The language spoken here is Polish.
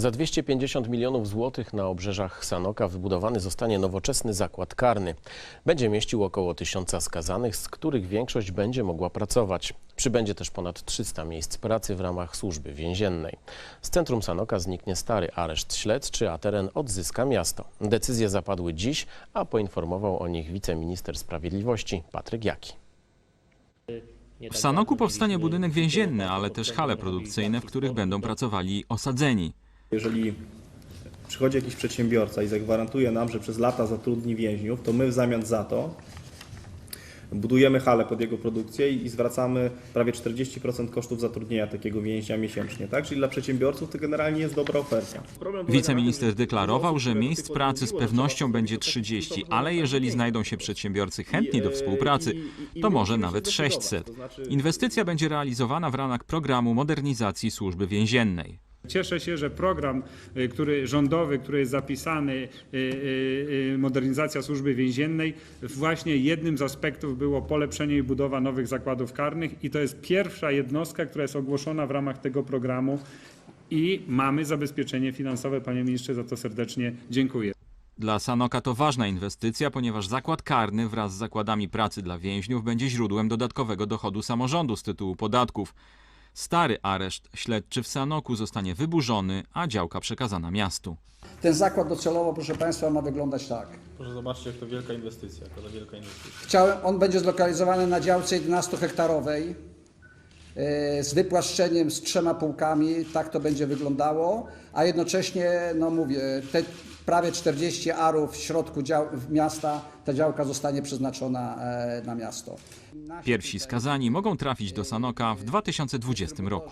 Za 250 milionów złotych na obrzeżach Sanoka wybudowany zostanie nowoczesny zakład karny. Będzie mieścił około tysiąca skazanych, z których większość będzie mogła pracować. Przybędzie też ponad 300 miejsc pracy w ramach służby więziennej. Z centrum Sanoka zniknie stary areszt śledczy, a teren odzyska miasto. Decyzje zapadły dziś, a poinformował o nich wiceminister sprawiedliwości Patryk Jaki. W Sanoku powstanie budynek więzienny, ale też hale produkcyjne, w których będą pracowali osadzeni. Jeżeli przychodzi jakiś przedsiębiorca i zagwarantuje nam, że przez lata zatrudni więźniów, to my w zamian za to budujemy halę pod jego produkcję i zwracamy prawie 40% kosztów zatrudnienia takiego więźnia miesięcznie. Tak? Czyli dla przedsiębiorców to generalnie jest dobra oferta. Wiceminister deklarował, że miejsc pracy z pewnością będzie 30, ale jeżeli znajdą się przedsiębiorcy chętni do współpracy, to może nawet 600. Inwestycja będzie realizowana w ramach programu modernizacji służby więziennej. Cieszę się, że program, y, który rządowy, który jest zapisany, y, y, modernizacja służby więziennej, właśnie jednym z aspektów było polepszenie i budowa nowych zakładów karnych i to jest pierwsza jednostka, która jest ogłoszona w ramach tego programu i mamy zabezpieczenie finansowe. Panie ministrze, za to serdecznie dziękuję. Dla Sanoka to ważna inwestycja, ponieważ zakład karny wraz z zakładami pracy dla więźniów będzie źródłem dodatkowego dochodu samorządu z tytułu podatków. Stary areszt śledczy w Sanoku zostanie wyburzony, a działka przekazana miastu. Ten zakład docelowo, proszę Państwa, ma wyglądać tak. Proszę zobaczcie, jak to wielka inwestycja, jaka to wielka inwestycja. Chciałem, on będzie zlokalizowany na działce 11-hektarowej e, z wypłaszczeniem z trzema półkami, tak to będzie wyglądało, a jednocześnie, no mówię, te prawie 40 arów w środku dział, miasta, ta działka zostanie przeznaczona e, na miasto. Pierwsi skazani mogą trafić do Sanoka w 2020 roku.